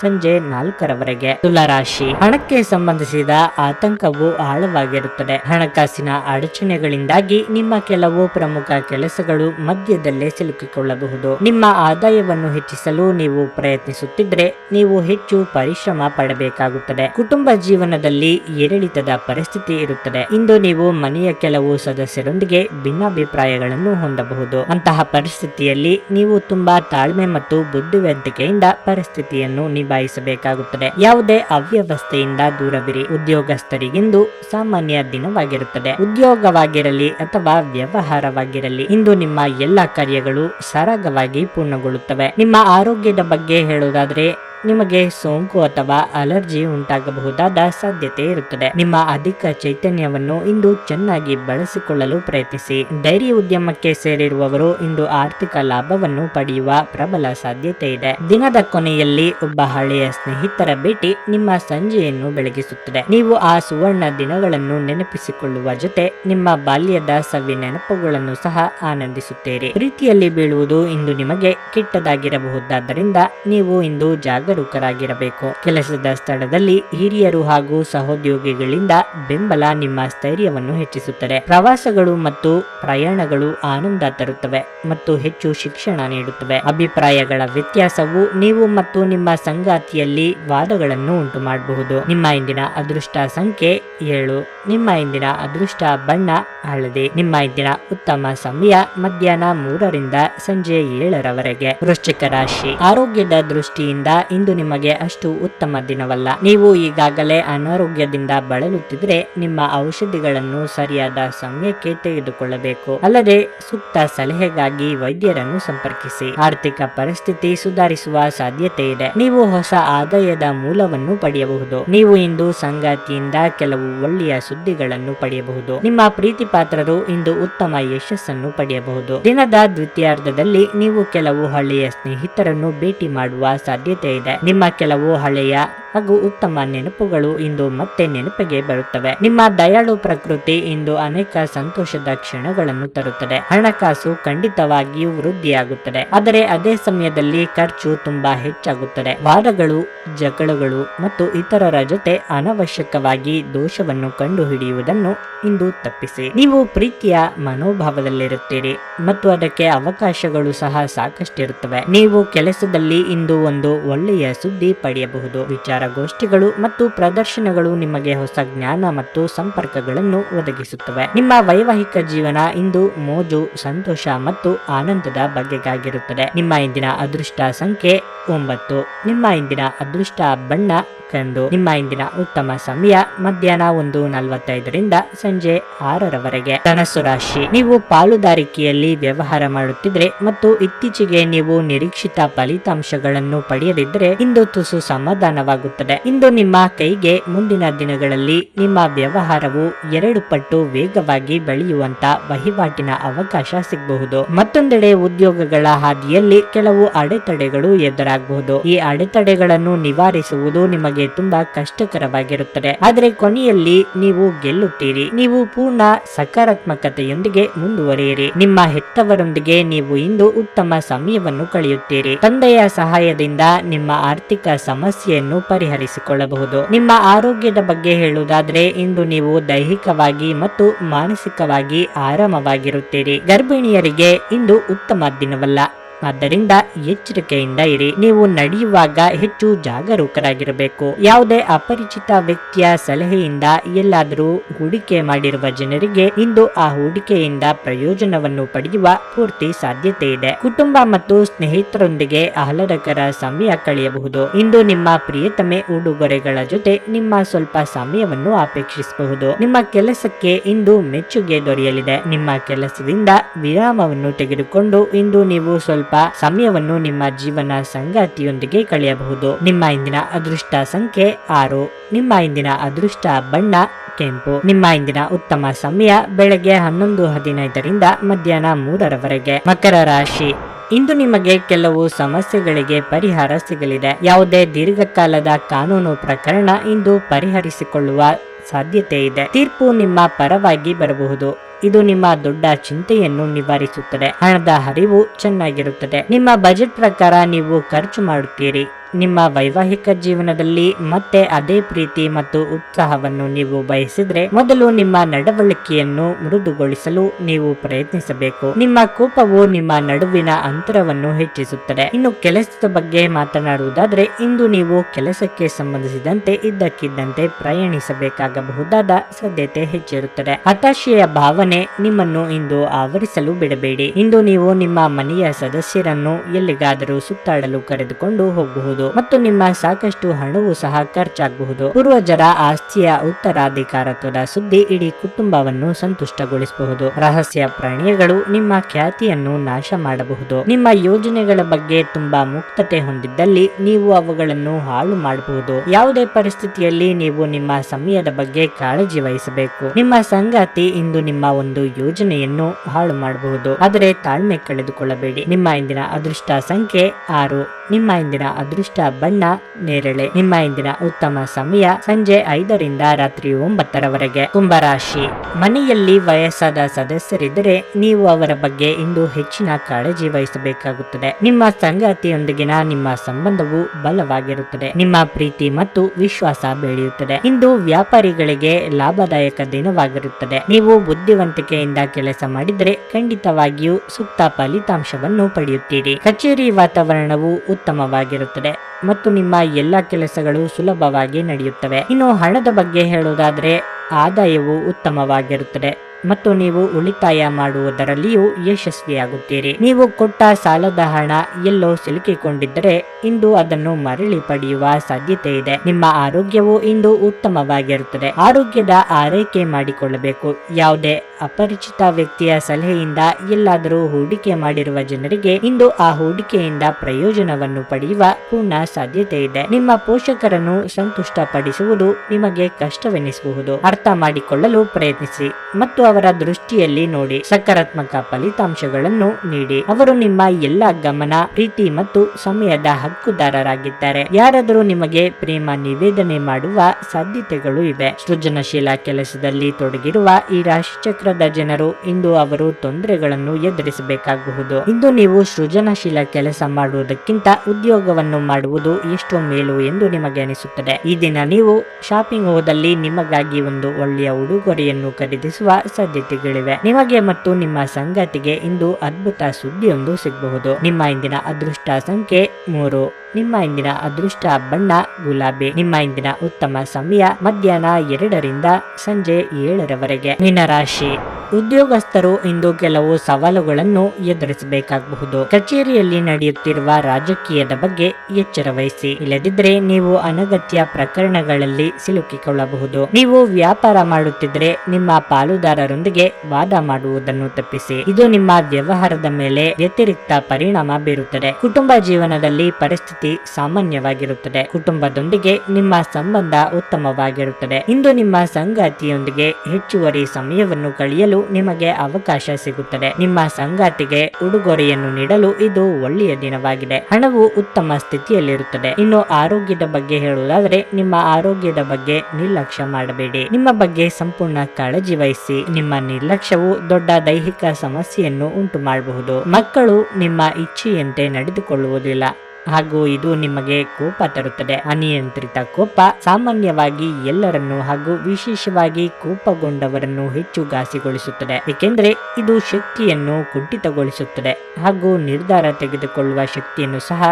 ಸಂಜೆ ನಾಲ್ಕರವರೆಗೆ ತುಲಾರಾಶಿ ಹಣಕ್ಕೆ ಸಂಬಂಧಿಸಿದ ಆತಂಕವು ಆಳವಾಗಿರುತ್ತದೆ. ಹಣಕಾಸಿನ ಅಡಚಣೆಗಳಿಂದಾಗಿ ನಿಮ್ಮ ಕೆಲವು ಪ್ರಮುಖ ಕೆಲಸಗಳು ಮಧ್ಯದಲ್ಲೇ ಸಿಲುಕಿಕೊಳ್ಳಬಹುದು. ನಿಮ್ಮ ಆದಾಯವನ್ನು ಹೆಚ್ಚಿಸಲು ನೀವು ಪ್ರಯತ್ನಿಸುತ್ತಿದ್ರೆ ನೀವು ಹೆಚ್ಚು ಪರಿಶ್ರಮ ಪಡಬೇಕಾಗುತ್ತದೆ. ಕುಟುಂಬ ಜೀವನದಲ್ಲಿ ಏರಿಳಿತದ ಪರಿಸ್ಥಿತಿ ಇರುತ್ತದೆ. ಇಂದು ನೀವು ಮನೆಯ ಕೆಲವು ಸದಸ್ಯರೊಂದಿಗೆ ಭಿನ್ನಾಭಿಪ್ರಾಯಗಳನ್ನು ಹೊಂದಬಹುದು. ಅಂತಹ ಪರಿಸ್ಥಿತಿಯಲ್ಲಿ ನೀವು ತುಂಬಾ ತಾಳ್ಮೆ ಮತ್ತು ಬುದ್ಧಿವಂತಿಕೆಯಿಂದ ಪರಿಸ್ಥಿತಿಯನ್ನು ನಿಭಾಯಿಸಬೇಕಾಗುತ್ತದೆ. ಯಾವುದೇ ಅವ್ಯವಸ್ಥೆಯಿಂದ ದೂರವಿರಿ. ಉದ್ಯೋಗಸ್ಥರಿಗಿಂದು ಸಾಮಾನ್ಯ ದಿನವಾಗಿರುತ್ತದೆ. ಉದ್ಯೋಗವಾಗಿರಲಿ ಅಥವಾ ವ್ಯವಹಾರವಾಗಿರಲಿ, ಇಂದು ನಿಮ್ಮ ಎಲ್ಲಾ ಕಾರ್ಯಗಳು ಸರಾಗವಾಗಿ ಪೂರ್ಣಗೊಳ್ಳುತ್ತವೆ. ನಿಮ್ಮ ಆರೋಗ್ಯದ ಬಗ್ಗೆ ಹೇಳುವುದಾದ್ರೆ, ನಿಮಗೆ ಸೋಂಕು ಅಥವಾ ಅಲರ್ಜಿ ಉಂಟಾಗಬಹುದಾದ ಸಾಧ್ಯತೆ ಇರುತ್ತದೆ. ನಿಮ್ಮ ಅಧಿಕ ಚೈತನ್ಯವನ್ನು ಇಂದು ಚೆನ್ನಾಗಿ ಬಳಸಿಕೊಳ್ಳಲು ಪ್ರಯತ್ನಿಸಿ. ಡೈರಿ ಉದ್ಯಮಕ್ಕೆ ಸೇರಿರುವವರು ಇಂದು ಆರ್ಥಿಕ ಲಾಭವನ್ನು ಪಡೆಯುವ ಪ್ರಬಲ ಸಾಧ್ಯತೆ ಇದೆ. ದಿನದ ಕೊನೆಯಲ್ಲಿ ಒಬ್ಬ ಹಳೆಯ ಸ್ನೇಹಿತರ ಭೇಟಿ ನಿಮ್ಮ ಸಂಜೆಯನ್ನು ಬೆಳಗಿಸುತ್ತದೆ. ನೀವು ಆ ಸುವರ್ಣ ದಿನಗಳನ್ನು ನೆನಪಿಸಿಕೊಳ್ಳುವ ಜೊತೆ ನಿಮ್ಮ ಬಾಲ್ಯದ ಸವಿ ನೆನಪುಗಳನ್ನು ಸಹ ಆನಂದಿಸುತ್ತೀರಿ. ಪ್ರೀತಿಯಲ್ಲಿ ಬೀಳುವುದು ಇಂದು ನಿಮಗೆ ಕೆಟ್ಟದಾಗಿರಬಹುದಾದ್ದರಿಂದ ನೀವು ಇಂದು ಜಾಗರೂಕರಾಗಿರಬೇಕು. ಕೆಲಸದ ಸ್ಥಳದಲ್ಲಿ ಹಿರಿಯರು ಹಾಗೂ ಸಹೋದ್ಯೋಗಿಗಳಿಂದ ಬೆಂಬಲ ನಿಮ್ಮ ಸ್ಥೈರ್ಯವನ್ನು ಹೆಚ್ಚಿಸುತ್ತದೆ. ಪ್ರವಾಸಗಳು ಮತ್ತು ಪ್ರಯಾಣಗಳು ಆನಂದ ತರುತ್ತವೆ ಮತ್ತು ಹೆಚ್ಚು ಶಿಕ್ಷಣ ನೀಡುತ್ತವೆ. ಅಭಿಪ್ರಾಯಗಳ ವ್ಯತ್ಯಾಸವು ನೀವು ಮತ್ತು ನಿಮ್ಮ ಸಂಗಾತಿಯಲ್ಲಿ ವಾದಗಳನ್ನು ಉಂಟು ಮಾಡಬಹುದು ನಿಮ್ಮ ಇಂದಿನ ಅದೃಷ್ಟ ಸಂಖ್ಯೆ ಏಳು. ನಿಮ್ಮ ಇಂದಿನ ಅದೃಷ್ಟ ಬಣ್ಣ ಹಳದಿ. ನಿಮ್ಮ ಇಂದಿನ ಉತ್ತಮ ಸಮಯ ಮಧ್ಯಾಹ್ನ ಮೂರರಿಂದ ಸಂಜೆ ಏಳರವರೆಗೆ. ವೃಶ್ಚಿಕ ರಾಶಿ. ಆರೋಗ್ಯದ ದೃಷ್ಟಿಯಿಂದ ಇಂದು ನಿಮಗೆ ಅಷ್ಟು ಉತ್ತಮ ದಿನವಲ್ಲ. ನೀವು ಈಗಾಗಲೇ ಅನಾರೋಗ್ಯದಿಂದ ಬಳಲುತ್ತಿದ್ರೆ ನಿಮ್ಮ ಔಷಧಿಗಳನ್ನು ಸರಿಯಾದ ಸಮಯಕ್ಕೆ ತೆಗೆದುಕೊಳ್ಳಬೇಕು. ಅಲ್ಲದೆ ಸೂಕ್ತ ಸಲಹೆಗಾಗಿ ವೈದ್ಯರನ್ನು ಸಂಪರ್ಕಿಸಿ. ಆರ್ಥಿಕ ಪರಿಸ್ಥಿತಿ ಸುಧಾರಿಸುವ ಸಾಧ್ಯತೆ ಇದೆ. ನೀವು ಹೊಸ ಆದಾಯದ ಮೂಲವನ್ನು ಪಡೆಯಬಹುದು. ನೀವು ಇಂದು ಸಂಗಾತಿಯಿಂದ ಕೆಲವು ಒಳ್ಳೆಯ ಸುದ್ದಿಗಳನ್ನು ಪಡೆಯಬಹುದು. ನಿಮ್ಮ ಪ್ರೀತಿ ಪಾತ್ರರು ಇಂದು ಉತ್ತಮ ಯಶಸ್ಸನ್ನು ಪಡೆಯಬಹುದು. ದಿನದ ದ್ವಿತೀಯಾರ್ಧದಲ್ಲಿ ನೀವು ಕೆಲವು ಹಳೆಯ ಸ್ನೇಹಿತರನ್ನು ಭೇಟಿ ಮಾಡುವ ಸಾಧ್ಯತೆ ಇದೆ. ನಿಮ್ಮ ಕೆಲವು ಹಳೆಯ ಹಾಗೂ ಉತ್ತಮ ನೆನಪುಗಳು ಇಂದು ಮತ್ತೆ ನೆನಪಿಗೆ ಬರುತ್ತವೆ. ನಿಮ್ಮ ದಯಾಳು ಪ್ರಕೃತಿ ಇಂದು ಅನೇಕ ಸಂತೋಷದ ಕ್ಷಣಗಳನ್ನು ತರುತ್ತದೆ. ಹಣಕಾಸು ಖಂಡಿತವಾಗಿಯೂ ವೃದ್ಧಿಯಾಗುತ್ತದೆ. ಆದರೆ ಅದೇ ಸಮಯದಲ್ಲಿ ಖರ್ಚು ತುಂಬಾ ಹೆಚ್ಚಾಗುತ್ತದೆ. ವಾದಗಳು, ಜಗಳಗಳು ಮತ್ತು ಇತರರ ಜೊತೆ ಅನವಶ್ಯಕವಾಗಿ ದೋಷವನ್ನು ಕಂಡುಹಿಡಿಯುವುದನ್ನು ಇಂದು ತಪ್ಪಿಸಿ. ನೀವು ಪ್ರೀತಿಯ ಮನೋಭಾವದಲ್ಲಿರುತ್ತೀರಿ ಮತ್ತು ಅದಕ್ಕೆ ಅವಕಾಶಗಳು ಸಹ ಸಾಕಷ್ಟಿರುತ್ತವೆ. ನೀವು ಕೆಲಸದಲ್ಲಿ ಇಂದು ಒಂದು ಒಳ್ಳೆಯ ಸುದ್ದಿ ಪಡೆಯಬಹುದು. ವಿಚಾರಗೋಷ್ಠಿಗಳು ಮತ್ತು ಪ್ರದರ್ಶನಗಳು ನಿಮಗೆ ಹೊಸ ಜ್ಞಾನ ಮತ್ತು ಸಂಪರ್ಕಗಳನ್ನು ಒದಗಿಸುತ್ತವೆ. ನಿಮ್ಮ ವೈವಾಹಿಕ ಜೀವನ ಇಂದು ಮೋಜು, ಸಂತೋಷ ಮತ್ತು ಆನಂದದ ಬಗೆಗಾಗಿರುತ್ತದೆ. ನಿಮ್ಮ ಇಂದಿನ ಅದೃಷ್ಟ ಸಂಖ್ಯೆ ಒಂಬತ್ತು. ನಿಮ್ಮ ಇಂದಿನ ಅದೃಷ್ಟ ಬಣ್ಣ ಕಂದು. ನಿಮ್ಮ ಇಂದಿನ ಉತ್ತಮ ಸಮಯ ಮಧ್ಯಾಹ್ನ ಒಂದು ನಲವತ್ತೈದರಿಂದ ಸಂಜೆ ಆರರವರೆಗೆ. ಧನಸ್ಸು ರಾಶಿ. ನೀವು ಪಾಲುದಾರಿಕೆಯಲ್ಲಿ ವ್ಯವಹಾರ ಮಾಡುತ್ತಿದ್ರೆ ಮತ್ತು ಇತ್ತೀಚೆಗೆ ನೀವು ನಿರೀಕ್ಷಿತ ಫಲಿತಾಂಶಗಳನ್ನು ಪಡೆಯದಿದ್ದರೆ ಇಂದು ತುಸು ಸಮಾಧಾನವಾಗುತ್ತದೆ. ಸಾಧ್ಯವಾಗುತ್ತದೆ ಇಂದು ನಿಮ್ಮ ಕೈಗೆ ಮುಂದಿನ ದಿನಗಳಲ್ಲಿ ನಿಮ್ಮ ವ್ಯವಹಾರವು ಎರಡು ಪಟ್ಟು ವೇಗವಾಗಿ ಬೆಳೆಯುವಂತ ವಹಿವಾಟಿನ ಅವಕಾಶ ಸಿಗಬಹುದು. ಮತ್ತೊಂದೆಡೆ ಉದ್ಯೋಗಗಳ ಹಾದಿಯಲ್ಲಿ ಕೆಲವು ಅಡೆತಡೆಗಳು ಎದುರಾಗಬಹುದು. ಈ ಅಡೆತಡೆಗಳನ್ನು ನಿವಾರಿಸುವುದು ನಿಮಗೆ ತುಂಬಾ ಕಷ್ಟಕರವಾಗಿರುತ್ತದೆ. ಆದರೆ ಕೊನೆಯಲ್ಲಿ ನೀವು ಗೆಲ್ಲುತ್ತೀರಿ. ನೀವು ಪೂರ್ಣ ಸಕಾರಾತ್ಮಕತೆಯೊಂದಿಗೆ ಮುಂದುವರಿಯಿರಿ. ನಿಮ್ಮ ಹೆತ್ತವರೊಂದಿಗೆ ನೀವು ಇಂದು ಉತ್ತಮ ಸಮಯವನ್ನು ಕಳೆಯುತ್ತೀರಿ. ತಂದೆಯ ಸಹಾಯದಿಂದ ನಿಮ್ಮ ಆರ್ಥಿಕ ಸಮಸ್ಯೆಯನ್ನು ಪರಿಹರಿಸಿಕೊಳ್ಳಬಹುದು ನಿಮ್ಮ ಆರೋಗ್ಯದ ಬಗ್ಗೆ ಹೇಳುವುದಾದ್ರೆ, ಇಂದು ನೀವು ದೈಹಿಕವಾಗಿ ಮತ್ತು ಮಾನಸಿಕವಾಗಿ ಆರಾಮವಾಗಿರುತ್ತೀರಿ. ಗರ್ಭಿಣಿಯರಿಗೆ ಇಂದು ಉತ್ತಮ ದಿನವಲ್ಲ. ಆದ್ದರಿಂದ ಎಚ್ಚರಿಕೆಯಿಂದ ಇರಿ. ನೀವು ನಡೆಯುವಾಗ ಹೆಚ್ಚು ಜಾಗರೂಕರಾಗಿರಬೇಕು. ಯಾವುದೇ ಅಪರಿಚಿತ ವ್ಯಕ್ತಿಯ ಸಲಹೆಯಿಂದ ಎಲ್ಲಾದರೂ ಹೂಡಿಕೆ ಮಾಡಿರುವ ಜನರಿಗೆ ಇಂದು ಆ ಹೂಡಿಕೆಯಿಂದ ಪ್ರಯೋಜನವನ್ನು ಪಡೆಯುವ ಪೂರ್ತಿ ಸಾಧ್ಯತೆ ಇದೆ. ಕುಟುಂಬ ಮತ್ತು ಸ್ನೇಹಿತರೊಂದಿಗೆ ಆಹ್ಲಾದಕರ ಸಮಯ ಕಳೆಯಬಹುದು. ಇಂದು ನಿಮ್ಮ ಪ್ರಿಯತಮೆ ಉಡುಗೊರೆಗಳ ಜೊತೆ ನಿಮ್ಮ ಸ್ವಲ್ಪ ಸಮಯವನ್ನು ಅಪೇಕ್ಷಿಸಬಹುದು. ನಿಮ್ಮ ಕೆಲಸಕ್ಕೆ ಇಂದು ಮೆಚ್ಚುಗೆ ದೊರೆಯಲಿದೆ. ನಿಮ್ಮ ಕೆಲಸದಿಂದ ವಿರಾಮವನ್ನು ತೆಗೆದುಕೊಂಡು ಇಂದು ನೀವು ಸ್ವಲ್ಪ ಸಮಯವನ್ನು ನಿಮ್ಮ ಜೀವನ ಸಂಗಾತಿಯೊಂದಿಗೆ ಕಳೆಯಬಹುದು. ನಿಮ್ಮ ಇಂದಿನ ಅದೃಷ್ಟ ಸಂಖ್ಯೆ ಆರು. ನಿಮ್ಮ ಇಂದಿನ ಅದೃಷ್ಟ ಬಣ್ಣ ಕೆಂಪು. ನಿಮ್ಮ ಇಂದಿನ ಉತ್ತಮ ಸಮಯ ಬೆಳಗ್ಗೆ ಹನ್ನೊಂದು ಹದಿನೈದರಿಂದ ಮಧ್ಯಾಹ್ನ ಮೂರರವರೆಗೆ. ಮಕರ ರಾಶಿ. ಇಂದು ನಿಮಗೆ ಕೆಲವು ಸಮಸ್ಯೆಗಳಿಗೆ ಪರಿಹಾರ ಸಿಗಲಿದೆ. ಯಾವುದೇ ದೀರ್ಘಕಾಲದ ಕಾನೂನು ಪ್ರಕರಣ ಇಂದು ಪರಿಹರಿಸಿಕೊಳ್ಳುವ ಸಾಧ್ಯತೆ ಇದೆ ತೀರ್ಪು ನಿಮ್ಮ ಪರವಾಗಿ ಬರಬಹುದು. ಇದು ನಿಮ್ಮ ದೊಡ್ಡ ಚಿಂತೆಯನ್ನು ನಿವಾರಿಸುತ್ತದೆ. ಹಣದ ಹರಿವು ಚೆನ್ನಾಗಿರುತ್ತದೆ. ನಿಮ್ಮ ಬಜೆಟ್ ಪ್ರಕಾರ ನೀವು ಖರ್ಚು ಮಾಡುತ್ತೀರಿ. ನಿಮ್ಮ ವೈವಾಹಿಕ ಜೀವನದಲ್ಲಿ ಮತ್ತೆ ಅದೇ ಪ್ರೀತಿ ಮತ್ತು ಉತ್ಸಾಹವನ್ನು ನೀವು ಬಯಸಿದ್ರೆ ಮೊದಲು ನಿಮ್ಮ ನಡವಳಿಕೆಯನ್ನು ಮೃದುಗೊಳಿಸಲು ನೀವು ಪ್ರಯತ್ನಿಸಬೇಕು. ನಿಮ್ಮ ಕೋಪವು ನಿಮ್ಮ ನಡುವಿನ ಅಂತರವನ್ನು ಹೆಚ್ಚಿಸುತ್ತದೆ. ಇನ್ನು ಕೆಲಸದ ಬಗ್ಗೆ ಮಾತನಾಡುವುದಾದ್ರೆ, ಇಂದು ನೀವು ಕೆಲಸಕ್ಕೆ ಸಂಬಂಧಿಸಿದಂತೆ ಇದ್ದಕ್ಕಿದ್ದಂತೆ ಪ್ರಯಾಣಿಸಬೇಕಾಗಬಹುದಾದ ಸಾಧ್ಯತೆ ಹೆಚ್ಚಿರುತ್ತದೆ. ಹತಾಶೆಯ ಭಾವನೆ ನಿಮ್ಮನ್ನು ಇಂದು ಆವರಿಸಲು ಬಿಡಬೇಡಿ. ಇಂದು ನೀವು ನಿಮ್ಮ ಮನೆಯ ಸದಸ್ಯರನ್ನು ಎಲ್ಲಿಗಾದರೂ ಸುತ್ತಾಡಲು ಕರೆದುಕೊಂಡು ಹೋಗಬಹುದು. ಮತ್ತು ನಿಮ್ಮ ಸಾಕಷ್ಟು ಹಣವು ಸಹ ಖರ್ಚಾಗಬಹುದು. ಪೂರ್ವಜರ ಆಸ್ತಿಯ ಉತ್ತರಾಧಿಕಾರತ್ವದ ಸುದ್ದಿ ಇಡೀ ಕುಟುಂಬವನ್ನು ಸಂತುಷ್ಟಗೊಳಿಸಬಹುದು. ರಹಸ್ಯ ಪ್ರಾಣಿಗಳು ನಿಮ್ಮ ಖ್ಯಾತಿಯನ್ನು ನಾಶ ಮಾಡಬಹುದು. ನಿಮ್ಮ ಯೋಜನೆಗಳ ಬಗ್ಗೆ ತುಂಬಾ ಮುಕ್ತತೆ ಹೊಂದಿದ್ದಲ್ಲಿ ನೀವು ಅವುಗಳನ್ನು ಹಾಳು ಮಾಡಬಹುದು. ಯಾವುದೇ ಪರಿಸ್ಥಿತಿಯಲ್ಲಿ ನೀವು ನಿಮ್ಮ ಸಮಯದ ಬಗ್ಗೆ ಕಾಳಜಿ ವಹಿಸಬೇಕು. ನಿಮ್ಮ ಸಂಗಾತಿ ಇಂದು ನಿಮ್ಮ ಒಂದು ಯೋಜನೆಯನ್ನು ಹಾಳು ಮಾಡಬಹುದು. ಆದರೆ ತಾಳ್ಮೆ ಕಳೆದುಕೊಳ್ಳಬೇಡಿ. ನಿಮ್ಮ ಇಂದಿನ ಅದೃಷ್ಟ ಸಂಖ್ಯೆ ಆರು. ನಿಮ್ಮ ಇಂದಿನ ಅದೃಷ್ಟ ಬಣ್ಣ ನೇರಳೆ. ನಿಮ್ಮ ಇಂದಿನ ಉತ್ತಮ ಸಮಯ ಸಂಜೆ ಐದರಿಂದ ರಾತ್ರಿ ಒಂಬತ್ತರವರೆಗೆ. ಕುಂಭರಾಶಿ. ಮನೆಯಲ್ಲಿ ವಯಸ್ಸಾದ ಸದಸ್ಯರಿದ್ದರೆ ನೀವು ಅವರ ಬಗ್ಗೆ ಇಂದು ಹೆಚ್ಚಿನ ಕಾಳಜಿ ವಹಿಸಬೇಕಾಗುತ್ತದೆ. ನಿಮ್ಮ ಸಂಗಾತಿಯೊಂದಿಗಿನ ನಿಮ್ಮ ಸಂಬಂಧವು ಬಲವಾಗಿರುತ್ತದೆ. ನಿಮ್ಮ ಪ್ರೀತಿ ಮತ್ತು ವಿಶ್ವಾಸ ಬೆಳೆಯುತ್ತದೆ. ಇಂದು ವ್ಯಾಪಾರಿಗಳಿಗೆ ಲಾಭದಾಯಕ ದಿನವಾಗಿರುತ್ತದೆ. ನೀವು ಬುದ್ಧಿವಂತಿಕೆಯಿಂದ ಕೆಲಸ ಮಾಡಿದರೆ ಖಂಡಿತವಾಗಿಯೂ ಸೂಕ್ತ ಫಲಿತಾಂಶವನ್ನು ಪಡೆಯುತ್ತೀರಿ. ಕಚೇರಿ ವಾತಾವರಣವು ಉತ್ತಮವಾಗಿರುತ್ತದೆ. ಮತ್ತು ನಿಮ್ಮ ಎಲ್ಲ ಕೆಲಸಗಳು ಸುಲಭವಾಗಿ ನಡೆಯುತ್ತವೆ. ಇನ್ನು ಹಣದ ಬಗ್ಗೆ ಹೇಳುವುದಾದ್ರೆ ಆದಾಯವು ಉತ್ತಮವಾಗಿರುತ್ತದೆ. ಮತ್ತು ನೀವು ಉಳಿತಾಯ ಮಾಡುವುದರಲ್ಲಿಯೂ ಯಶಸ್ವಿಯಾಗುತ್ತೀರಿ. ನೀವು ಕೊಟ್ಟ ಸಾಲದ ಹಣ ಎಲ್ಲೋ ಸಿಲುಕಿಕೊಂಡಿದ್ದರೆ ಇಂದು ಅದನ್ನು ಮರಳಿ ಪಡೆಯುವ ಸಾಧ್ಯತೆ ಇದೆ. ನಿಮ್ಮ ಆರೋಗ್ಯವು ಇಂದು ಉತ್ತಮವಾಗಿರುತ್ತದೆ. ಆರೋಗ್ಯದ ಆರೈಕೆ ಮಾಡಿಕೊಳ್ಳಬೇಕು. ಯಾವುದೇ ಅಪರಿಚಿತ ವ್ಯಕ್ತಿಯ ಸಲಹೆಯಿಂದ ಎಲ್ಲಾದರೂ ಹೂಡಿಕೆ ಮಾಡಿರುವ ಜನರಿಗೆ ಇಂದು ಆ ಹೂಡಿಕೆಯಿಂದ ಪ್ರಯೋಜನವನ್ನು ಪಡೆಯುವ ಪೂರ್ಣ ಸಾಧ್ಯತೆ ಇದೆ. ನಿಮ್ಮ ಪೋಷಕರನ್ನು ಸಂತುಷ್ಟಪಡಿಸುವುದು ನಿಮಗೆ ಕಷ್ಟವೆನಿಸಬಹುದು ಅರ್ಥ ಮಾಡಿಕೊಳ್ಳಲು ಪ್ರಯತ್ನಿಸಿ ಮತ್ತು ಅವರ ದೃಷ್ಟಿಯಲ್ಲಿ ನೋಡಿ ಸಕಾರಾತ್ಮಕ ಫಲಿತಾಂಶಗಳನ್ನು ನೀಡಿ. ಅವರು ನಿಮ್ಮ ಎಲ್ಲ ಗಮನ, ಪ್ರೀತಿ ಮತ್ತು ಸಮಯದ ಹಕ್ಕುದಾರರಾಗಿದ್ದಾರೆ. ಯಾರಾದರೂ ನಿಮಗೆ ಪ್ರೇಮ ನಿವೇದನೆ ಮಾಡುವ ಸಾಧ್ಯತೆಗಳು ಇವೆ. ಸೃಜನಶೀಲ ಕೆಲಸದಲ್ಲಿ ತೊಡಗಿರುವ ಈ ರಾಶಿಚಕ್ರದ ಜನರು ಇಂದು ಅವರು ತೊಂದರೆಗಳನ್ನು ಎದುರಿಸಬೇಕಾಗಬಹುದು ಇಂದು ನೀವು ಸೃಜನಶೀಲ ಕೆಲಸ ಮಾಡುವುದಕ್ಕಿಂತ ಉದ್ಯೋಗವನ್ನು ಮಾಡುವುದು ಎಷ್ಟು ಮೇಲು ಎಂದು ನಿಮಗೆ ಅನಿಸುತ್ತದೆ. ಈ ದಿನ ನೀವು ಶಾಪಿಂಗ್ ಹೋದಲ್ಲಿ ನಿಮಗಾಗಿ ಒಂದು ಒಳ್ಳೆಯ ಉಡುಗೊರೆಯನ್ನು ಖರೀದಿಸುವ ಸಾಧ್ಯತೆಗಳಿವೆ. ನಿಮಗೆ ಮತ್ತು ನಿಮ್ಮ ಸಂಗಾತಿಗೆ ಇಂದು ಅದ್ಭುತ ಸುದ್ದಿಯೊಂದು ಸಿಗಬಹುದು. ನಿಮ್ಮ ಇಂದಿನ ಅದೃಷ್ಟ ಸಂಖ್ಯೆ ಮೂರು. ನಿಮ್ಮ ಇಂದಿನ ಅದೃಷ್ಟ ಬಣ್ಣ, ಗುಲಾಬಿ. ನಿಮ್ಮ ಇಂದಿನ ಉತ್ತಮ ಸಮಯ ಮಧ್ಯಾಹ್ನ ಎರಡರಿಂದ ಸಂಜೆ ಏಳರವರೆಗೆ. ಮೀನರಾಶಿ ಉದ್ಯೋಗಸ್ಥರು ಇಂದು ಕೆಲವು ಸವಾಲುಗಳನ್ನು ಎದುರಿಸಬೇಕಾಗಬಹುದು. ಕಚೇರಿಯಲ್ಲಿ ನಡೆಯುತ್ತಿರುವ ರಾಜಕೀಯದ ಬಗ್ಗೆ ಎಚ್ಚರ ವಹಿಸಿ. ಇಲ್ಲದಿದ್ದರೆ ನೀವು ಅನಗತ್ಯ ಪ್ರಕರಣಗಳಲ್ಲಿ ಸಿಲುಕಿಕೊಳ್ಳಬಹುದು. ನೀವು ವ್ಯಾಪಾರ ಮಾಡುತ್ತಿದ್ರೆ ನಿಮ್ಮ ಪಾಲುದಾರರೊಂದಿಗೆ ವಾದ ಮಾಡುವುದನ್ನು ತಪ್ಪಿಸಿ. ಇದು ನಿಮ್ಮ ವ್ಯವಹಾರದ ಮೇಲೆ ವ್ಯತಿರಿಕ್ತ ಪರಿಣಾಮ ಬೀರುತ್ತದೆ. ಕುಟುಂಬ ಜೀವನದಲ್ಲಿ ಪರಿಸ್ಥಿತಿ ಸಾಮಾನ್ಯವಾಗಿರುತ್ತದೆ. ಕುಟುಂಬದೊಂದಿಗೆ ನಿಮ್ಮ ಸಂಬಂಧ ಉತ್ತಮವಾಗಿರುತ್ತದೆ. ಇಂದು ನಿಮ್ಮ ಸಂಗಾತಿಯೊಂದಿಗೆ ಹೆಚ್ಚುವರಿ ಸಮಯವನ್ನು ಕಳೆಯಲು ನಿಮಗೆ ಅವಕಾಶ ಸಿಗುತ್ತದೆ. ನಿಮ್ಮ ಸಂಗಾತಿಗೆ ಉಡುಗೊರೆಯನ್ನು ನೀಡಲು ಇದು ಒಳ್ಳೆಯ ದಿನವಾಗಿದೆ. ಹಣವು ಉತ್ತಮ ಸ್ಥಿತಿಯಲ್ಲಿರುತ್ತದೆ. ಇನ್ನು ಆರೋಗ್ಯದ ಬಗ್ಗೆ ಹೇಳುವುದಾದರೆ ನಿಮ್ಮ ಆರೋಗ್ಯದ ಬಗ್ಗೆ ನಿರ್ಲಕ್ಷ್ಯ ಮಾಡಬೇಡಿ. ನಿಮ್ಮ ಬಗ್ಗೆ ಸಂಪೂರ್ಣ ಕಾಳಜಿ ವಹಿಸಿ. ನಿಮ್ಮ ನಿರ್ಲಕ್ಷ್ಯವು ದೊಡ್ಡ ದೈಹಿಕ ಸಮಸ್ಯೆಯನ್ನು ಉಂಟು ಮಾಡಬಹುದು ಮಕ್ಕಳು ನಿಮ್ಮ ಇಚ್ಛೆಯಂತೆ ನಡೆದುಕೊಳ್ಳುವುದಿಲ್ಲ. ಹಾಗೂ ಇದು ನಿಮಗೆ ಕೋಪ ತರುತ್ತದೆ. ಅನಿಯಂತ್ರಿತ ಕೋಪ ಸಾಮಾನ್ಯವಾಗಿ ಎಲ್ಲರನ್ನು ಹಾಗೂ ವಿಶೇಷವಾಗಿ ಕೋಪಗೊಂಡವರನ್ನು ಹೆಚ್ಚು ಘಾಸಿಗೊಳಿಸುತ್ತದೆ. ಏಕೆಂದರೆ ಇದು ಶಕ್ತಿಯನ್ನು ಕುಂಠಿತಗೊಳಿಸುತ್ತದೆ ಹಾಗೂ ನಿರ್ಧಾರ ತೆಗೆದುಕೊಳ್ಳುವ ಶಕ್ತಿಯನ್ನು ಸಹ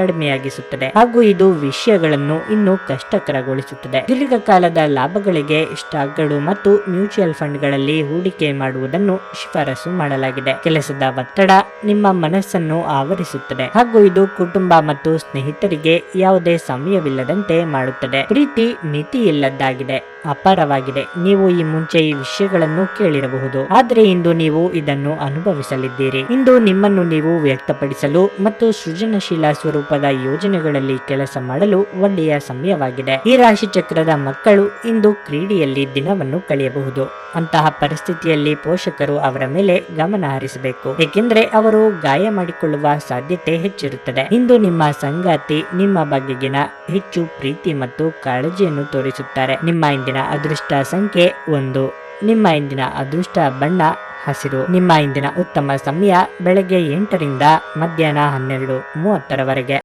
ಕಡಿಮೆಯಾಗಿಸುತ್ತದೆ. ಹಾಗೂ ಇದು ವಿಷಯಗಳನ್ನು ಇನ್ನೂ ಕಷ್ಟಕರಗೊಳಿಸುತ್ತದೆ. ದೀರ್ಘಕಾಲದ ಲಾಭಗಳಿಗೆ ಸ್ಟಾಕ್ಗಳು ಮತ್ತು ಮ್ಯೂಚುವಲ್ ಫಂಡ್ಗಳಲ್ಲಿ ಹೂಡಿಕೆ ಮಾಡುವುದನ್ನು ಶಿಫಾರಸು ಮಾಡಲಾಗಿದೆ. ಕೆಲಸದ ಒತ್ತಡ ನಿಮ್ಮ ಮನಸ್ಸನ್ನು ಆವರಿಸುತ್ತದೆ. ಹಾಗೂ ಇದು ಕುಟುಂಬ ಮತ್ತು ಸ್ನೇಹಿತರಿಗೆ ಯಾವುದೇ ಸಮಯವಿಲ್ಲದಂತೆ ಮಾಡುತ್ತದೆ. ಪ್ರೀತಿ ಮಿತಿಯಿಲ್ಲದ್ದಾಗಿದೆ. ಅಪಾರವಾಗಿದೆ. ನೀವು ಈ ಮುಂಚೆ ಈ ವಿಷಯಗಳನ್ನು ಕೇಳಿರಬಹುದು. ಆದರೆ ಇಂದು ನೀವು ಇದನ್ನು ಅನುಭವಿಸಲಿದ್ದೀರಿ. ಇಂದು ನಿಮ್ಮನ್ನು ನೀವು ವ್ಯಕ್ತಪಡಿಸಲು ಮತ್ತು ಸೃಜನಶೀಲ ಸ್ವರೂಪದ ಯೋಜನೆಗಳಲ್ಲಿ ಕೆಲಸ ಮಾಡಲು ಒಳ್ಳೆಯ ಸಮಯವಾಗಿದೆ. ಈ ರಾಶಿ ಚಕ್ರದ ಮಕ್ಕಳು ಇಂದು ಕ್ರೀಡೆಯಲ್ಲಿ ದಿನವನ್ನು ಕಳೆಯಬಹುದು. ಅಂತಹ ಪರಿಸ್ಥಿತಿಯಲ್ಲಿ ಪೋಷಕರು ಅವರ ಮೇಲೆ ಗಮನ ಹರಿಸಬೇಕು. ಏಕೆಂದರೆ ಅವರು ಗಾಯ ಮಾಡಿಕೊಳ್ಳುವ ಸಾಧ್ಯತೆ ಹೆಚ್ಚಿರುತ್ತದೆ. ಇಂದು ನಿಮ್ಮ ಸಂಗಾತಿ ನಿಮ್ಮ ಬಗೆಗಿನ ಹೆಚ್ಚು ಪ್ರೀತಿ ಮತ್ತು ಕಾಳಜಿಯನ್ನು ತೋರಿಸುತ್ತಾರೆ. ನಿಮ್ಮ ಇಂದಿನ ಅದೃಷ್ಟ ಸಂಖ್ಯೆ ಒಂದು. ನಿಮ್ಮ ಇಂದಿನ ಅದೃಷ್ಟ ಬಣ್ಣ ಹಸಿರು. ನಿಮ್ಮ ಇಂದಿನ ಉತ್ತಮ ಸಮಯ ಬೆಳಗ್ಗೆ ಎಂಟರಿಂದ ಮಧ್ಯಾಹ್ನ ಹನ್ನೆರಡು ಮೂವತ್ತರವರೆಗೆ.